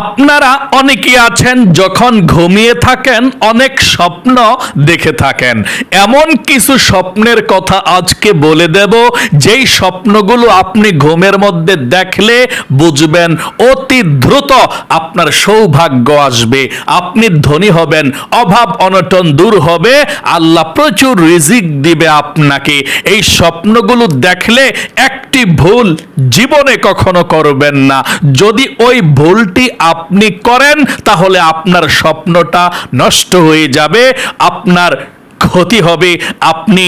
আপনারা অনেকে আছেন, যখন ঘুমিয়ে থাকেন, অনেক স্বপ্ন দেখে থাকেন। এমন কিছু স্বপ্নের কথা আজকে বলে দেব, যেই স্বপ্নগুলো আপনি ঘুমের মধ্যে দেখলে বুঝবেন অতি দ্রুত আপনার সৌভাগ্য আসবে। আপনি ধনী হবেন, অভাব অনটন দূর হবে, আল্লাহ প্রচুর রিজিক দিবে আপনাকে। এই স্বপ্নগুলো দেখলে একটি ভুল জীবনে কখনো করবেন না। যদি ওই ভুলটি আপনি করেন তাহলে আপনার স্বপ্নটা নষ্ট হয়ে যাবে আপনার ক্ষতি হবে আপনি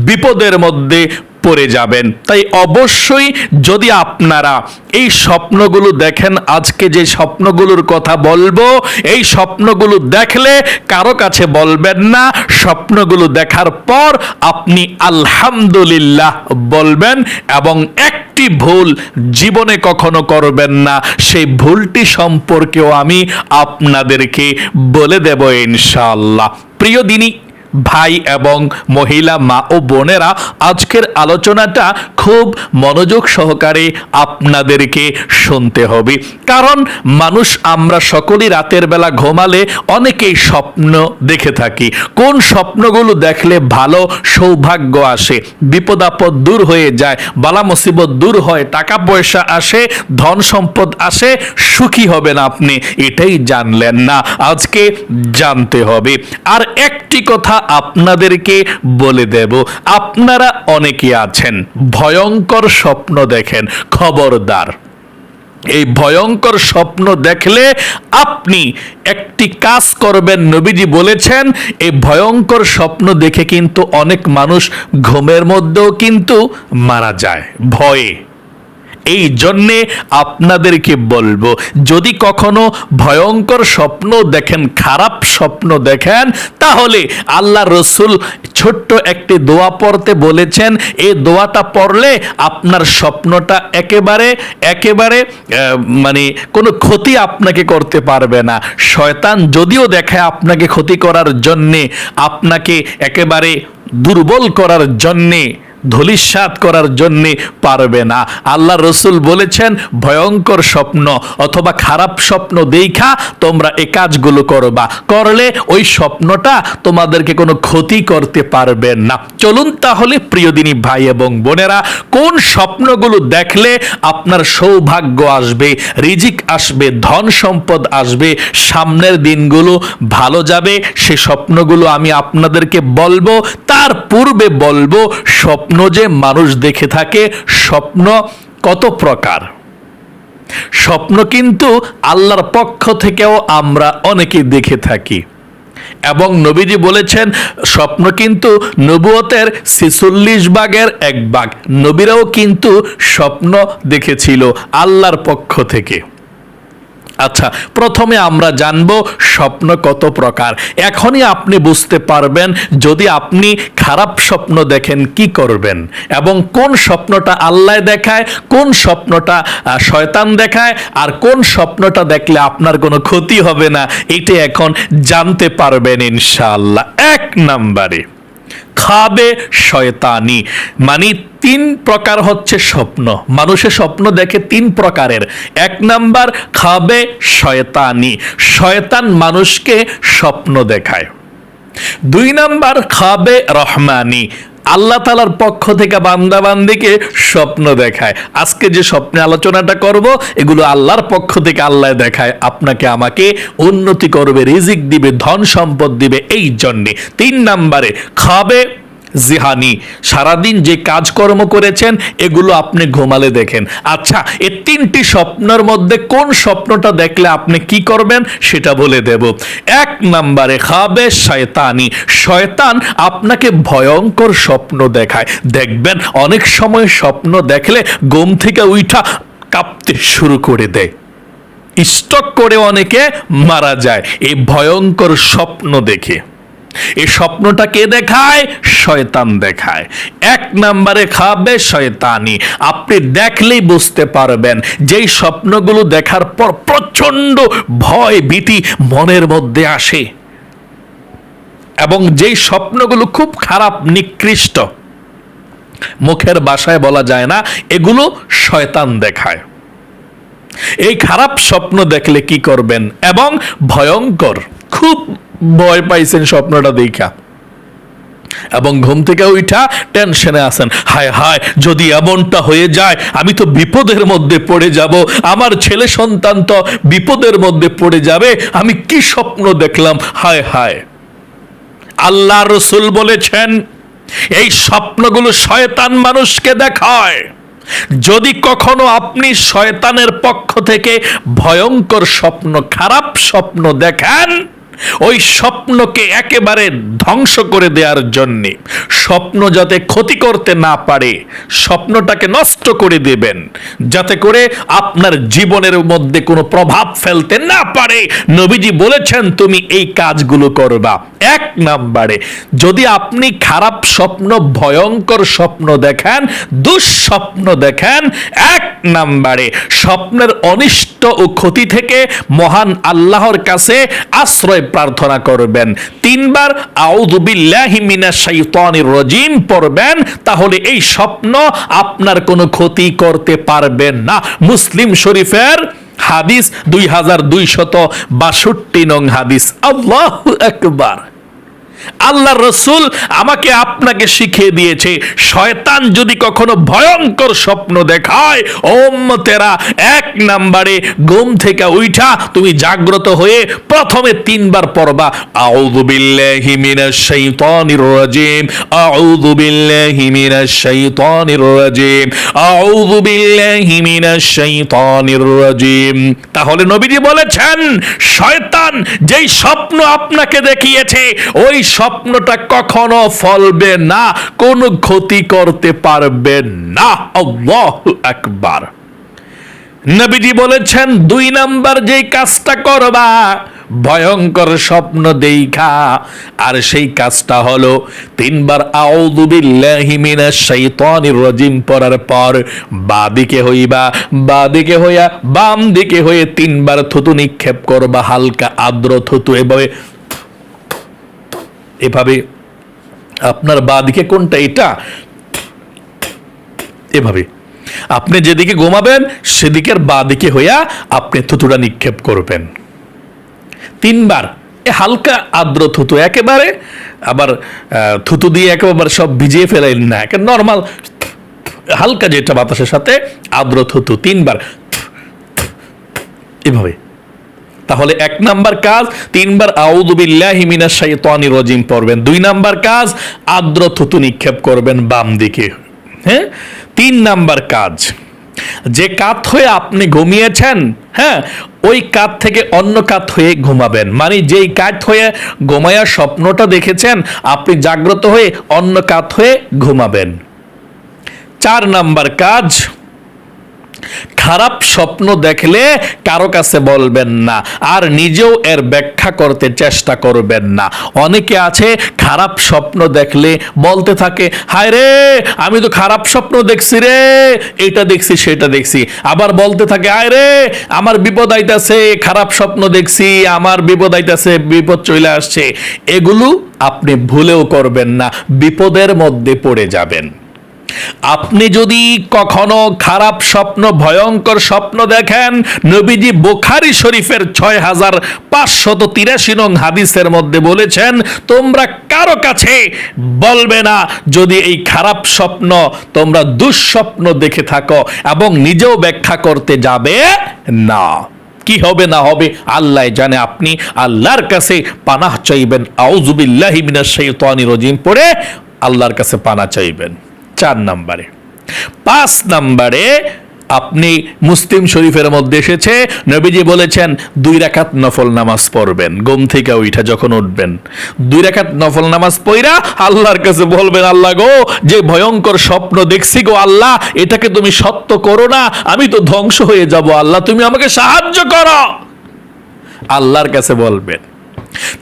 বিপদের মধ্যে পড়ে যাবেন। তাই অবশ্যই যদি আপনারা এই স্বপ্নগুলো দেখেন, আজকে যে স্বপ্নগুলোর কথা বলব, এই স্বপ্নগুলো দেখলে কারও কাছে বলবেন না, স্বপ্নগুলো দেখার পর আপনি আলহামদুলিল্লাহ বলবেন এবং একটি ভুল জীবনে কখনো করবেন না। সেই ভুলটি সম্পর্কেও আমি আপনাদেরকে বলে দেব ইনশাআল্লাহ। প্রিয় দিনী ভাই এবং মহিলা মা ও বোনেরা, আজকের আলোচনাটা খুব মনোযোগ সহকারে আপনাদেরকে শুনতে হবে। কারণ মানুষ আমরা সকলেই রাতের বেলা ঘুমালে অনেকেই স্বপ্ন দেখে থাকি। কোন স্বপ্নগুলো দেখলে ভালো সৌভাগ্য আসে? বিপদ আপদ দূর হয়ে যায়, বালা মুসিবত দূর হয়, টাকা পয়সা আসে, ধন সম্পদ আসে, সুখী হবেন আপনি, এটাই জানলেন না, আজকে জানতে হবে। আর একটি কথা আপনাদেরকে বলে দেব, আপনারা অনেকে আছেন, ভয়ঙ্কর স্বপ্ন দেখেন, খবরদার। এই ভয়ঙ্কর স্বপ্ন দেখলে আপনি একটি কাজ করবেন, নবীজি বলেছেন, এই ভয়ঙ্কর স্বপ্ন দেখে কিন্তু অনেক মানুষ ঘুমের মধ্যেও কিন্তু মারা যায়, ভয়ে। এই জন্যে আপনাদেরকে বলব, যদি কখনো ভয়ঙ্কর স্বপ্ন দেখেন, খারাপ স্বপ্ন দেখেন, তাহলে আল্লাহ রসুল ছোট্ট একটি দোয়া পড়তে বলেছেন এই দোয়াটা পড়লে আপনার স্বপ্নটা একেবারে একেবারে মানে কোনো ক্ষতি আপনাকে করতে পারবে না। শয়তান যদিও দেখায় আপনাকে ক্ষতি করার জন্যে, আপনাকে একেবারে দুর্বল করার জন্যে ধলিস্বাদ করার জন্য পারবে না। আল্লাহ রসুল বলেছেন, ভয়ঙ্কর স্বপ্ন অথবা খারাপ স্বপ্ন দেখা তোমরা এ কাজগুলো করবা। করলে ওই স্বপ্নটা তোমাদেরকে কোনো ক্ষতি করতে পারবে না। চলুন তাহলে প্রিয়দিনী ভাই এবং বোনেরা, কোন স্বপ্নগুলো দেখলে আপনার সৌভাগ্য আসবে, রিজিক আসবে, ধন সম্পদ আসবে, সামনের দিনগুলো ভালো যাবে, সে স্বপ্নগুলো আমি আপনাদেরকে বলব, তার পূর্বে বলব, স্বপ্ন যে মানুষ দেখে থাকে, স্বপ্ন কত প্রকার? স্বপ্ন কিন্তু আল্লাহর পক্ষ থেকেও আমরা অনেকে দেখে থাকি। এবং নবীজি বলেছেন, স্বপ্ন কিন্তু নবুয়তের ছেচল্লিশ ভাগের এক বাঘ নবীরাও কিন্তু স্বপ্ন দেখেছিল আল্লাহর পক্ষ থেকে। আচ্ছা প্রথমে আমরা জানব স্বপ্ন কত প্রকার। এখনই আপনি বুঝতে পারবেন যদি আপনি খারাপ স্বপ্ন দেখেন কি করবেন এবং কোন স্বপ্নটা আল্লাহ দেখায়, কোন স্বপ্নটা শয়তান দেখায় আর কোন স্বপ্নটা দেখলে আপনার কোনো ক্ষতি হবে না, এটা এখন জানতে পারবেন ইনশাআল্লাহ। এক নাম্বারে। খাবে শয়তানি। মানে তিন প্রকার হচ্ছে স্বপ্ন। মানুষের স্বপ্ন দেখে তিন প্রকারের। এক নাম্বার, খাবে শয়তানি। শয়তান মানুষকে স্বপ্ন দেখায়। দুই নাম্বার, খাবে রহমানি। আল্লাহ তালার পক্ষ থেকে বান্দাবান্দিকে স্বপ্ন দেখায়। আজকে যে স্বপ্নে আলোচনাটা করব, এগুলো আল্লাহর পক্ষ থেকে আল্লাহ দেখায়। আপনাকে আমাকে উন্নতি করবে, রিজিক দিবে, ধন সম্পদ দিবে এই জন্যে। তিন নাম্বারে, খাবে জিহানি, সারাদিন যে কাজকর্ম করেছেন, এগুলো আপনি ঘুমালে দেখেন। আচ্ছা এ তিনটি স্বপ্নের মধ্যে কোন স্বপ্নটা দেখলে আপনি কি করবেন সেটা বলে দেব। এক নম্বরে, খাবে শয়তানি। শয়তান আপনাকে ভয়ঙ্কর স্বপ্ন দেখায়। দেখবেন, অনেক সময় স্বপ্ন দেখলে ঘুম থেকে উঠা কাঁপতে শুরু করে দেয়। স্টক করে অনেকে মারা যায়। এই ভয়ঙ্কর স্বপ্ন দেখে। এই স্বপ্নটা কে দেখায়? শয়তান দেখায়। এক নম্বরে খাবে শয়তানি। আপনি দেখলেই বুঝতে পারবেন, যেই স্বপ্নগুলো দেখার পর প্রচণ্ড ভয়, ভীতি মনের মধ্যে আসে। এবং যেই স্বপ্নগুলো খুব খারাপ, নিকৃষ্ট, মুখের বাসায় বলা যায় না, এগুলো শয়তান দেখায়। এই খারাপ স্বপ্ন দেখলে কি করবেন? এবং ভয়ঙ্কর, খুব ভয় পাইছেন স্বপ্নটা দেখা। এবং ঘুম থেকে উঠা টেনশনে আছেন, হায় হায়, যদি এমনটা হয়ে যায়, আমি তো বিপদের মধ্যে পড়ে যাব, আমার ছেলে সন্তান তো বিপদের মধ্যে পড়ে যাবে, আমি কি স্বপ্ন দেখলাম, হায় হায়। আল্লাহ রসুল বলেছেন, এই স্বপ্নগুলো শয়তান মানুষকে দেখায়। যদি কখনো আপনি শয়তানের পক্ষ থেকে ভয়ঙ্কর স্বপ্ন, খারাপ স্বপ্ন দেখেন ওই স্বপ্নকে একেবারে ধ্বংস করে দেওয়ার জন্যে। স্বপ্ন যাতে ক্ষতি করতে না পারে, স্বপ্নটাকে নষ্ট করে দেবেন। যাতে করে আপনার জীবনের মধ্যে কোনো প্রভাব ফেলতে না পারে। নবীজি বলেছেন, তুমি এই কাজগুলো করবা। এক নাম্বারে, যদি আপনি খারাপ স্বপ্ন, ভয়ঙ্কর স্বপ্ন দেখেন, দুঃস্বপ্ন দেখেন, এক নাম্বারে, স্বপ্নের অনিষ্ট ও ক্ষতি থেকে মহান আল্লাহর কাছে আশ্রয় প্রার্থনা করবেন। তিনবার আউযুবিল্লাহি মিনাশ শাইতানির রাজিম পড়বেন, তাহলে এই স্বপ্ন আপনার কোনো ক্ষতি করতে পারবেন না। মুসলিম শরীফের হাদিস দুই হাজার দুইশত বাষট্টি নং হাদিস। আল্লাহ আকবার। আল্লাহ রসুল আমাকে আপনাকে শিখিয়ে দিয়েছে, শয়তান যদি কখনো ভয়ঙ্কর স্বপ্ন দেখায় ওম তেরা এক নাম্বারে ঘুম থেকে উঠা তুমি জাগ্রত হয়ে প্রথমে তিনবার পড়বা তাহলে নবীজি বলেছেন, শয়তান যেই স্বপ্ন আপনাকে দেখিয়েছে, ওই স্বপ্নটা কখনো ফলবে না, কোনো ক্ষতি করতে পারবে না। আকবার। নবীজি বলেছেন, দুই নাম্বার যেই কাজটা করবা, ভয়ঙ্কর স্বপ্ন দেইখা আর সেই কাজটা হলো, তিনবার রাজিম পড়ার পর বাদিকে হইবা, বাদিকে হইয়া বাম দিকে হয়ে তিনবার থুতু নিক্ষেপ করবা, হালকা আর্দ্র থুতু এভাবে এভাবে আপনার বাদিকে কোনটা, এটা? এভাবে। আপনি যেদিকে ঘুমাবেন, সেদিকের বাদিকে হইয়া আপনি থুতুটা নিক্ষেপ করবেন। তিনবার। এ হালকা আর্দ্র থুতু, একেবারে আবার থুতু দিয়ে একেবারে সব ভিজিয়ে ফেলাইন না। একে নর্মাল হালকা যেটা বাতাসের সাথে আর্দ্র থুতু, তিনবার। এভাবে। তাহলে এক নাম্বার কাজ, তিনবার আউদুবিল্লাহি মিনাশ শাইতানির রাজিম পড়বেন। দুই নাম্বার কাজ, আর্দ্র থুতু নিক্ষেপ করবেন বাম দিকে। হ্যাঁ? তিন নাম্বার কাজ, যে কাত হয়ে আপনি ঘুমিয়েছেন হ্যাঁ ওই কাত থেকে অন্য কাত হয়ে ঘুমাবেন। মানে যেই কাত হয়ে ঘুমায়া স্বপ্নটা দেখেছেন, আপনি জাগ্রত হয়ে অন্য কাত হয়ে ঘুমাবেন। চার নাম্বার কাজ খারাপ স্বপ্ন দেখলে কারও কাছে বলবেন না, আর নিজেও এর ব্যাখ্যা করতে চেষ্টা করবেন না। অনেকে আছে খারাপ স্বপ্ন দেখলে বলতে থাকে, হায় রে, আমি তো খারাপ স্বপ্ন দেখছি রে, এটা দেখছি, সেটা দেখছি। আবার বলতে থাকে, আয় রে, আমার বিপদ আইতাছে, খারাপ স্বপ্ন দেখছি, আমার বিপদ আইতাছে, বিপদ চলে আসছে। এগুলো আপনি ভুলেও করবেন না, বিপদের মধ্যে পড়ে যাবেন। আপনি যদি কখনো খারাপ স্বপ্ন, ভয়ঙ্কর স্বপ্ন দেখেন, নবীজি বোখারি শরীফের ছয় হাজার পাঁচশত তিরাশি নং হাদিসের মধ্যে বলেছেন, তোমরা কারও কাছে বলবে না, যদি এই খারাপ স্বপ্ন তোমরা দুঃস্বপ্ন দেখে থাকো এবং নিজেও ব্যাখ্যা করতে যাবে না। কি হবে না হবে, আল্লাহ জানে আপনি আল্লাহর কাছে পানাহ চাইবেন। আউজুবিল্লাহি মিনাশ শাইতানির রাজিম, পড়ে আল্লাহর কাছে পানা চাইবেন। চার নাম্বারে। পাঁচ নাম্বারে আপনি মুসলিম শরীফের মধ্যে এসেছে, নবীজি বলেছেন, দুই রাকাত নফল নামাজ পড়বেন, ঘুম থেকে উঠা যখন উঠবেন। দুই রাকাত নফল নামাজ পড়া আল্লাহর কাছে বলবেন, আল্লাহ গো, যে ভয়ঙ্কর স্বপ্ন দেখছি গো আল্লাহ, এটাকে তুমি সত্য করো না, আমি তো ধ্বংস হয়ে যাব আল্লাহ, তুমি আমাকে সাহায্য করো। আল্লাহর কাছে বলবেন।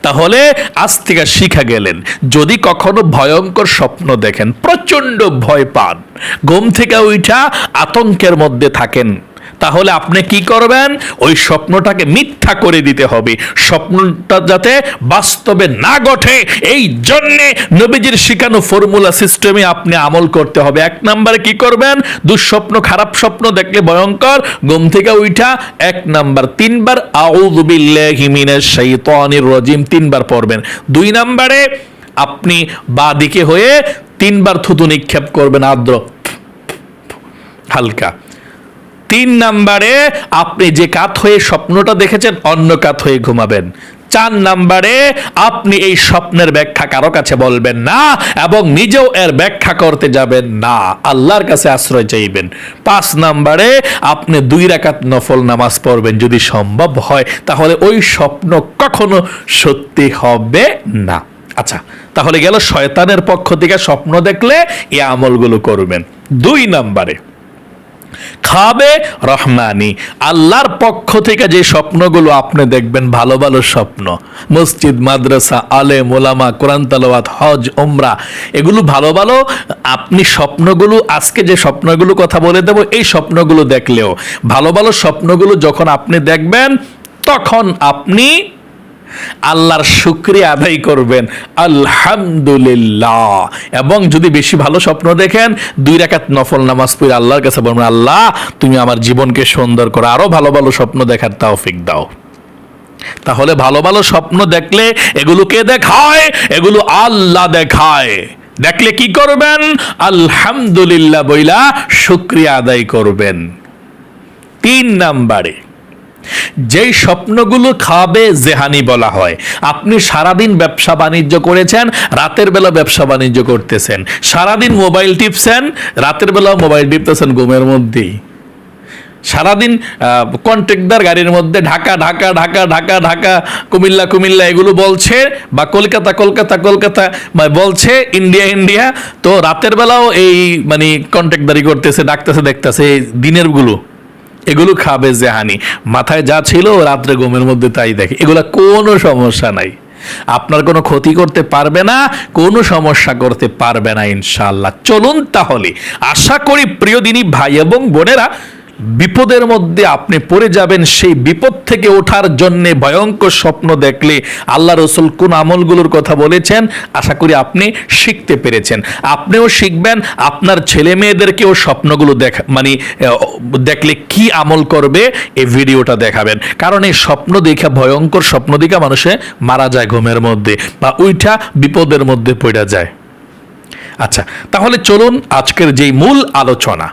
তাহলে আজ থেকে শিখা গেলেন। যদি কখনো ভয়ঙ্কর স্বপ্ন দেখেন প্রচণ্ড ভয় পান। ঘুম থেকে উঠা আতঙ্কের মধ্যে থাকেন। তাহলে আপনি কি করবেন? ওই স্বপ্নটাকে মিথ্যা করে দিতে হবে। স্বপ্নটা যাতে বাস্তবে না ঘটে, এই জন্যে নবীজির শিখানো ফর্মুলা সিস্টেমে আপনি আমল করতে হবে। এক নম্বরে কি করবেন? দুঃস্বপ্ন, খারাপ স্বপ্ন দেখলে ভয়ঙ্কর, ঘুম থেকে উঠা এক নাম্বার। তিনবার, আউযু বিল্লাহি মিনাশ শাইতানির রাজিম তিনবার পড়বেন। দুই নাম্বারে, আপনি বাদিকে হয়ে তিনবার থুতু নিক্ষেপ করবেন আদ্র হালকা। তিন নাম্বারে আপনি যে কাত হয়ে স্বপ্নটা দেখেছেন, অন্য কাত হয়ে ঘুমাবেন। চার নাম্বারে আপনি এই স্বপ্নের ব্যাখ্যা কারও কাছে বলবেন না এবং নিজেও এর ব্যাখ্যা করতে যাবেন না। আল্লাহর কাছে আশ্রয় চাইবেন। পাঁচ নাম্বারে আপনি দুই রাকাত নফল নামাজ পড়বেন যদি সম্ভব হয়, তাহলে ওই স্বপ্ন কখনো সত্যি হবে না। আচ্ছা তাহলে গেল শয়তানের পক্ষ থেকে স্বপ্ন দেখলে এই আমলগুলো করবেন। দুই নাম্বারে খাবে রহমানি। আল্লাহর পক্ষ থেকে যে স্বপ্নগুলো আপনি দেখবেন, ভালো ভালো স্বপ্ন। মসজিদ, মাদ্রাসা আলে মোলামা কোরআন তালাওয়াত, হজ ওমরা এগুলো ভালো ভালো, আপনি স্বপ্নগুলো, আজকে যে স্বপ্নগুলো কথা বলে দেবো, এই স্বপ্নগুলো দেখলেও, ভালো ভালো স্বপ্নগুলো যখন আপনি দেখবেন, তখন আপনি আল্লাহর শুক্রিয়া আদায় করবেন। আলহামদুলিল্লাহ। এবং যদি বেশি ভালো স্বপ্ন দেখেন, দুই রাকাত নফল নামাজ পড়ে আল্লাহর কাছে বলবেন, আল্লাহ, তুমি আমার জীবনকে সুন্দর করো আরও ভালো ভালো স্বপ্ন দেখার তৌফিক দাও। তাহলে ভালো ভালো স্বপ্ন দেখলে এগুলো কে দেখায়? এগুলো আল্লাহ দেখায়। দেখলে কি করবেন? আলহামদুলিল্লাহ বইলা শুক্রিয়া আদায় করবেন। তিন নাম্বারে যেই স্বপ্নগুলো খাবে জেহানি বলা হয়। আপনি সারাদিন ব্যবসা বাণিজ্য করেছেন, রাতের বেলা ব্যবসা বাণিজ্য করতেছেন। সারাদিন মোবাইল টিপছেন, রাতের বেলা মোবাইল টিপতেছেন ঘুমের মধ্যেই। সারাদিন কন্ট্রাক্টদার গাড়ির মধ্যে ঢাকা ঢাকা ঢাকা ঢাকা ঢাকা, কুমিল্লা কুমিল্লা এগুলো বলছে বা কলকাতা কলকাতা কলকাতা মানে বলছে ইন্ডিয়া ইন্ডিয়া। তো রাতের বেলাও এই মানে কন্ট্রাক্টদারি করতেছে, ডাকতেছে, দেখতেছে এই দিনেরগুলো এগুলো খাবে জেহানি মাথায় যা ছিল রাত্রে ঘুমের মধ্যে তাই দেখে। এগুলো কোনো সমস্যা নাই। আপনার কোনো ক্ষতি করতে পারবে না, কোনো সমস্যা করতে পারবে না ইনশাল্লাহ চলুন তাহলে, আশা করি প্রিয় দিনী ভাই এবং বোনেরা বিপদের মধ্যে আপনি পড়ে যাবেন, সেই বিপদ থেকে ওঠার জন্য ভয়ঙ্কর স্বপ্ন দেখলে আল্লাহ রসুল কোন আমলগুলোর কথা বলেছেন? আশা করি আপনি শিখতে পেরেছেন। আপনিও শিখবেন, আপনার ছেলে মেয়েদেরকেও স্বপ্নগুলো দেখা মানে দেখলে কি আমল করবে এই ভিডিওটা দেখাবেন। কারণ এই স্বপ্ন দেখা ভয়ঙ্কর স্বপ্ন দেখা মানুষে মারা যায় ঘুমের মধ্যে বা ওইটা বিপদের মধ্যে পড়ে যায়। আচ্ছা তাহলে চলুন আজকের যেই মূল আলোচনা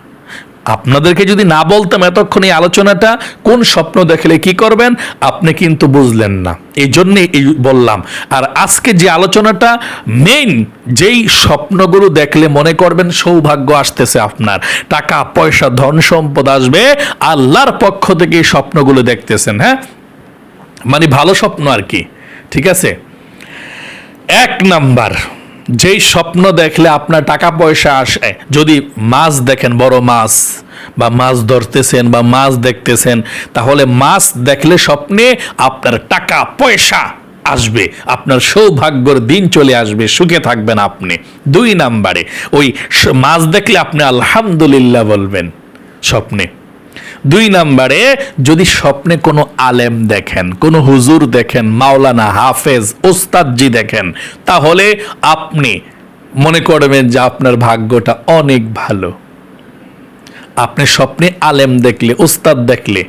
আপনাদেরকে যদি না বলতাম এতক্ষণ এই আলোচনাটা, কোন স্বপ্ন দেখলে কি করবেন, আপনি কিন্তু বুঝলেন না। এই জন্যে এই বললাম। আর আজকে যে আলোচনাটা মেইন যেই স্বপ্নগুলো দেখলে মনে করবেন সৌভাগ্য আসতেছে আপনার। টাকা, পয়সা, ধন সম্পদ আসবে, আল্লাহর পক্ষ থেকে এই স্বপ্নগুলো দেখতেছেন হ্যাঁ? মানে ভালো স্বপ্ন আর কি, ঠিক আছে? এক নাম্বার যেই স্বপ্ন দেখলে আপনার টাকা পয়সা আসে, যদি মাছ দেখেন, বড় মাছ, বা মাছ ধরতেছেন, বা মাছ দেখতেছেন, তাহলে মাছ দেখলে স্বপ্নে আপনার টাকা পয়সা আসবে, আপনার সৌভাগ্যর দিন চলে আসবে, সুখে থাকবেন আপনি। দুই নাম্বারে, ওই মাছ দেখলে আপনি আলহামদুলিল্লাহ বলবেন, স্বপ্নে। দুই নাম্বারে, যদি স্বপ্নে কোনো আলেম দেখেন, কোনো হুজুর দেখেন, মাওলানা, হাফেজ, ওস্তাদজি দেখেন, তাহলে আপনি মনে করবেন যে আপনার ভাগ্যটা অনেক ভালো। আপনি স্বপ্নে আলেম দেখলে, ওস্তাদ দেখলে,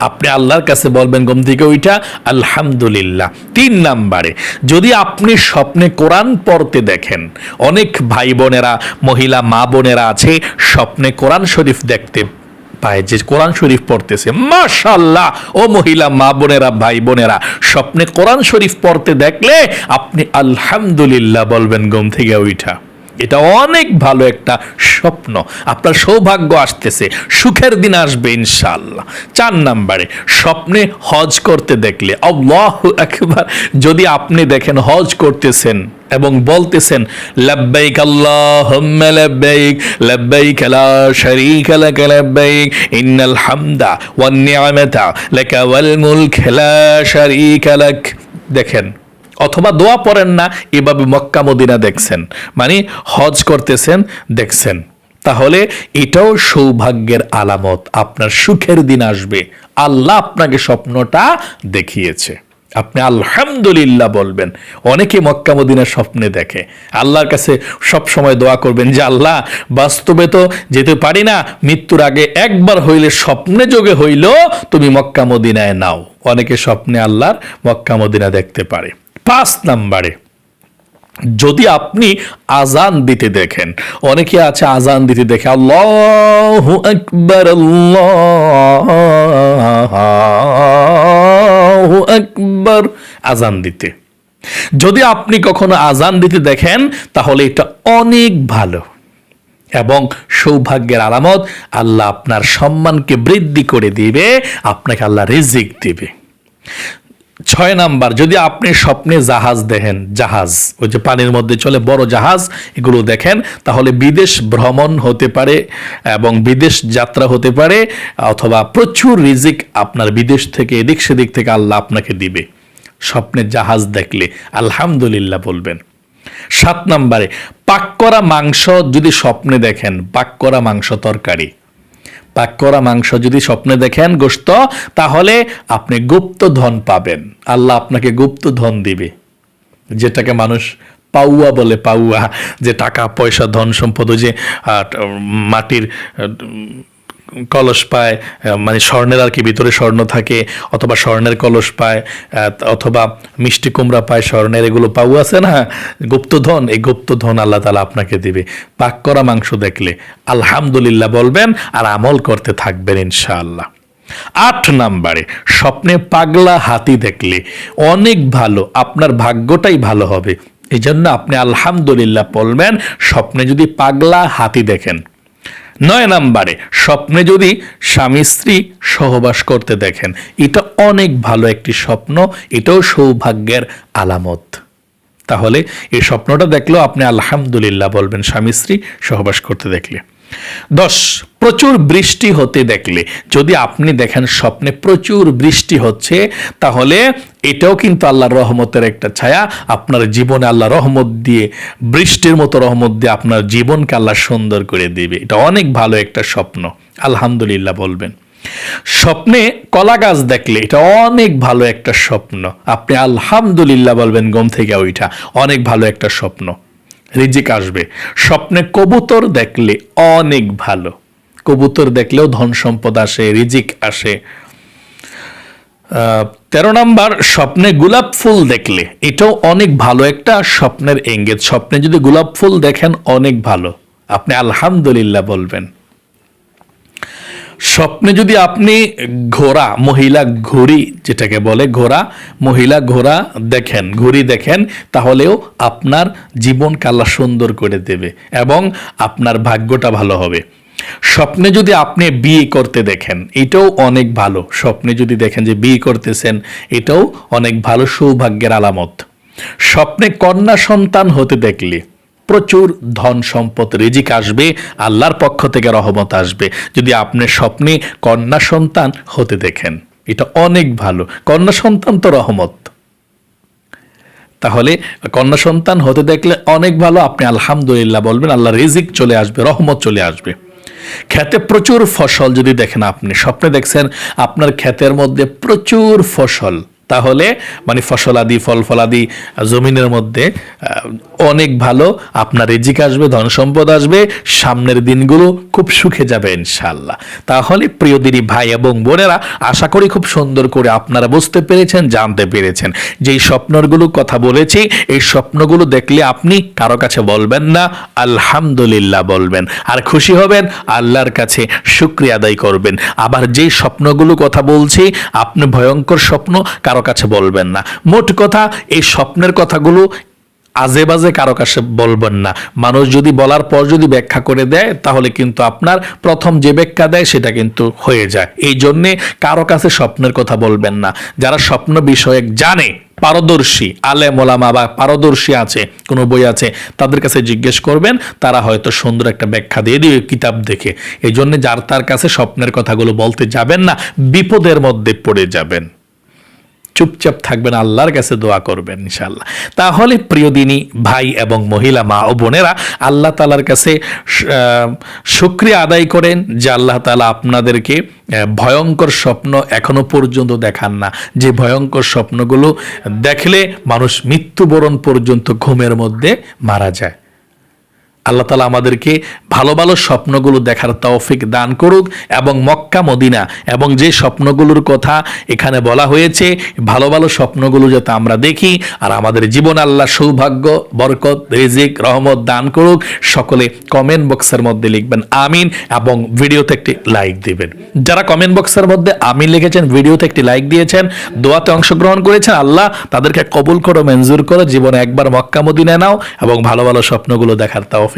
আপনি আল্লাহর কাছে বলবেন গম থেকে ওইটা আলহামদুলিল্লাহ। তিন নাম্বারে, যদি আপনি স্বপ্নে কোরআন পড়তে দেখেন, অনেক ভাই বোনেরা, মহিলা মা বোনেরা আছে, স্বপ্নে কোরআন শরীফ দেখতে পায়, যে কোরআন শরীফ পড়তেছে। মাশাল্লাহ ও মহিলা, মা বোনেরা, ভাই বোনেরা, স্বপ্নে কোরআন শরীফ পড়তে দেখলে আপনি আলহামদুলিল্লাহ বলবেন গম থেকে ওইটা এটা অনেক ভালো একটা স্বপ্ন। আপনার সৌভাগ্য আসতেছে। সুখের দিন আসবে ইনশাল্লাহ চার নাম্বারে, স্বপ্নে হজ করতে দেখলে, আল্লাহ একবার যদি আপনি দেখেন হজ করতেছেন এবং বলতেছেন, লাব্বাইক আল্লাহুম্মা লাব্বাইক লাব্বাইক লা শারীকা লাক লাব্বাইক, ইন্নাল হামদা ওয়ান নি'মাতা লাকা ওয়াল মুলক লা শারীকা লাক। দেখেন অথবা দোয়া পড়েন না, এভাবে মক্কা মদিনা দেখছেন। মানে হজ করতেছেন, দেখছেন। তাহলে এটাও সৌভাগ্যের আলামত, আপনার সুখের দিন আসবে। আল্লাহ আপনাকে স্বপ্নটা দেখিয়েছে। আপনি আলহামদুলিল্লাহ বলবেন। অনেকে মক্কা মদিনার স্বপ্নে দেখে। আল্লাহর কাছে সব সময় দোয়া করবেন যে, আল্লাহ, বাস্তবে তো যেতে পারি না, মৃত্যুর আগে একবার হইলে স্বপ্নে যোগে হইল তুমি মক্কা মদিনায় নাও। অনেকে স্বপ্নে আল্লাহর মক্কা মদিনা দেখতে পারে। পাঁচ নাম্বারে। যদি আপনি আজান দিতে দেখেন, অনেকে আছে আজান দিতে দেখে আল্লাহ আকবর আল্লাহ আকবর আজান দিতে। যদি আপনি কখনো আজান দিতে দেখেন, তাহলে এটা অনেক ভালো। এবং সৌভাগ্যের আলামত, আল্লাহ আপনার সম্মানকে বৃদ্ধি করে দিবে, আপনাকে আল্লাহ রিজিক দিবে। ছয় নাম্বার, যদি আপনি স্বপ্নে জাহাজ দেখেন, জাহাজ, ওই যে পানির মধ্যে চলে বড় জাহাজ, এগুলো দেখেন, তাহলে বিদেশ ভ্রমণ হতে পারে এবং বিদেশ যাত্রা হতে পারে, অথবা প্রচুর রিজিক আপনার বিদেশ থেকে, এদিক সেদিক থেকে আল্লাহ আপনাকে দিবে। স্বপ্নে জাহাজ দেখলে, আলহামদুলিল্লাহ বলবেন। সাত নাম্বারে, পাক করা মাংস যদি স্বপ্নে দেখেন, পাক করা মাংস তরকারি। পাক করা মাংস যদি স্বপ্নে দেখেন গোস্ত তাহলে আপনি গুপ্ত ধন পাবেন। আল্লাহ আপনাকে গুপ্ত ধন দিবে। যেটাকে মানুষ পাউয়া বলে, পাউয়া, যে টাকা, পয়সা, ধন সম্পদ যে মাটির কলস পায় মানে স্বর্ণের আর কি, ভিতরে স্বর্ণ থাকে, অথবা স্বর্ণের কলস পায় অথবা মিষ্টি কুমড়া পায়, স্বর্ণের এগুলো পাউ আছে না? গুপ্তধন, এই গুপ্তধন আল্লাহ তালা আপনাকে দিবে। পাক করা মাংস দেখলে আলহামদুলিল্লাহ বলবেন আর আমল করতে থাকবেন ইনশাআল্লাহ। আট নাম্বারে, স্বপ্নে পাগলা হাতি দেখলে অনেক ভালো, আপনার ভাগ্যটাই ভালো হবে। এই জন্য আপনি আলহামদুলিল্লাহ বলবেন, স্বপ্নে যদি পাগলা হাতি দেখেন নয় নাম্বারে, স্বপ্নে যদি স্বামী স্ত্রী সহবাস করতে দেখেন, এটা অনেক ভালো একটি স্বপ্ন, এটাও সৌভাগ্যের আলামত। তাহলে এই স্বপ্নটা দেখলেও আপনি আলহামদুলিল্লাহ বলবেন, স্বামী স্ত্রী সহবাস করতে দেখলে। দশ, প্রচুর বৃষ্টি হতে দেখলে। যদি আপনি দেখেন স্বপ্নে প্রচুর বৃষ্টি হচ্ছে, তাহলে এটাও কিন্তু আল্লাহর রহমতের একটা ছায়া। আপনার জীবনে আল্লাহ রহমত দিয়ে, বৃষ্টির মতো রহমত দিয়ে আপনার জীবনকে আল্লাহ সুন্দর করে দিবে। এটা অনেক ভালো একটা স্বপ্ন। আলহামদুলিল্লাহ বলবেন। স্বপ্নে কলা গাছ দেখলে এটা অনেক ভালো একটা স্বপ্ন। আপনি আলহামদুলিল্লাহ বলবেন গম থেকে ওইটা অনেক ভালো একটা স্বপ্ন। রিজিক আসবে। স্বপ্নে কবুতর দেখলে অনেক ভালো। কবুতর দেখলেও ধন সম্পদ আসে, রিজিক আসে। তেরো নাম্বার, স্বপ্নে গোলাপ ফুল দেখলে, এটাও অনেক ভালো একটা স্বপ্নের এঙ্গেজ স্বপ্নে যদি গোলাপ ফুল দেখেন, অনেক ভালো। আপনি আলহামদুলিল্লাহ বলবেন। স্বপ্নে যদি আপনি ঘোড়া, মহিলা ঘুড়ি যেটাকে বলে, ঘোড়া, মহিলা ঘোড়া দেখেন, ঘুড়ি দেখেন, তাহলেও আপনার জীবন কাল্লা সুন্দর করে দেবে এবং আপনার ভাগ্যটা ভালো হবে। স্বপ্নে যদি আপনি বিয়ে করতে দেখেন, এটাও অনেক ভালো। স্বপ্নে যদি দেখেন যে বিয়ে করতেছেন, এটাও অনেক ভালো সৌভাগ্যের আলামত। স্বপ্নে কন্যা সন্তান হতে দেখলে প্রচুর ধন সম্পদ, রেজিক আসবে, আল্লাহর পক্ষ থেকে রহমত আসবে। যদি আপনি স্বপ্নে কন্যা সন্তান হতে দেখেন, এটা অনেক ভালো। কন্যা সন্তান তো রহমত। তাহলে কন্যা সন্তান হতে দেখলে অনেক ভালো। আপনি আলহামদুলিল্লাহ বলবেন আল্লাহ রিজিক চলে আসবে, রহমত চলে আসবে। খেতে প্রচুর ফসল যদি দেখেন আপনি, স্বপ্নে দেখছেন, আপনার ক্ষেতের মধ্যে প্রচুর ফসল। তাহলে মানে ফসলাদি ফল ফলাদি জমিনের মধ্যে অনেক ভালো আপনার রিজিক আসবে, ধন সম্পদ আসবে, সামনের দিনগুলো খুব সুখে যাবে ইনশাল্লাহ তাহলে প্রিয় দিদি ভাই এবং বোনেরা, আশা করি খুব সুন্দর করে আপনারা বুঝতে পেরেছেন, জানতে পেরেছেন। যে এই স্বপ্নগুলো কথা বলেছি, এই স্বপ্নগুলো দেখলে আপনি কারও কাছে বলবেন না, আলহামদুলিল্লাহ বলবেন। আর খুশি হবেন, আল্লাহর কাছে শুক্রিয়া আদায় করবেন। আবার যেই স্বপ্নগুলো কথা বলছি, আপনি ভয়ঙ্কর স্বপ্ন, কারও কাছে বলবেন না। মোট কথা, এই স্বপ্নের কথাগুলো আজে বাজে কারও কাছে বলবেন না। মানুষ যদি বলার পর যদি ব্যাখ্যা করে দেয়, তাহলে কিন্তু আপনার প্রথম যে ব্যাখ্যা দেয়, সেটা কিন্তু হয়ে যায়। এই জন্যে কারও কাছে স্বপ্নের কথা বলবেন না। যারা স্বপ্ন বিষয়ক জানে, পারদর্শী আলে মোলামা বা পারদর্শী আছে, কোনো বই আছে, তাদের কাছে জিজ্ঞেস করবেন, তারা হয়তো সুন্দর একটা ব্যাখ্যা দিয়ে দিবে, কিতাব দেখে। এই জন্য যার তার কাছে স্বপ্নের কথাগুলো বলতে যাবেন না, বিপদের মধ্যে পড়ে যাবেন। চুপচাপ থাকবেন, আল্লাহর কাছে দোয়া করবেন ইনশাল্লাহ তাহলে প্রিয় দিনী, ভাই এবং মহিলা, মা ও বোনেরা, আল্লাহ তালার কাছে শুক্রিয়া আদায় করেন যে আল্লাহ তালা আপনাদেরকে ভয়ঙ্কর স্বপ্ন এখনও পর্যন্ত দেখান না। যে ভয়ঙ্কর স্বপ্নগুলো দেখলে মানুষ মৃত্যুবরণ পর্যন্ত ঘুমের মধ্যে মারা যায়। আল্লাহ তালা আমাদেরকে ভালো ভালো স্বপ্নগুলো দেখার তৌফিক দান করুক এবং মক্কা, মদিনা এবং যে স্বপ্নগুলোর কথা এখানে বলা হয়েছে, ভালো ভালো স্বপ্নগুলো যাতে আমরা দেখি আর আমাদের জীবন আল্লাহ সৌভাগ্য, বরকত, রিজিক, রহমত দান করুক। সকলে কমেন্ট বক্সের মধ্যে লিখবেন আমিন এবং ভিডিওতে একটি লাইক দিবেন। যারা কমেন্ট বক্সের মধ্যে আমিন লিখেছেন, ভিডিওতে একটি লাইক দিয়েছেন, দোয়াতে অংশগ্রহণ করেছেন, আল্লাহ তাদেরকে কবুল করো, মঞ্জুর করো, জীবনে একবার মক্কা, মদিনায় নাও এবং ভালো ভালো স্বপ্নগুলো দেখার তৌফিক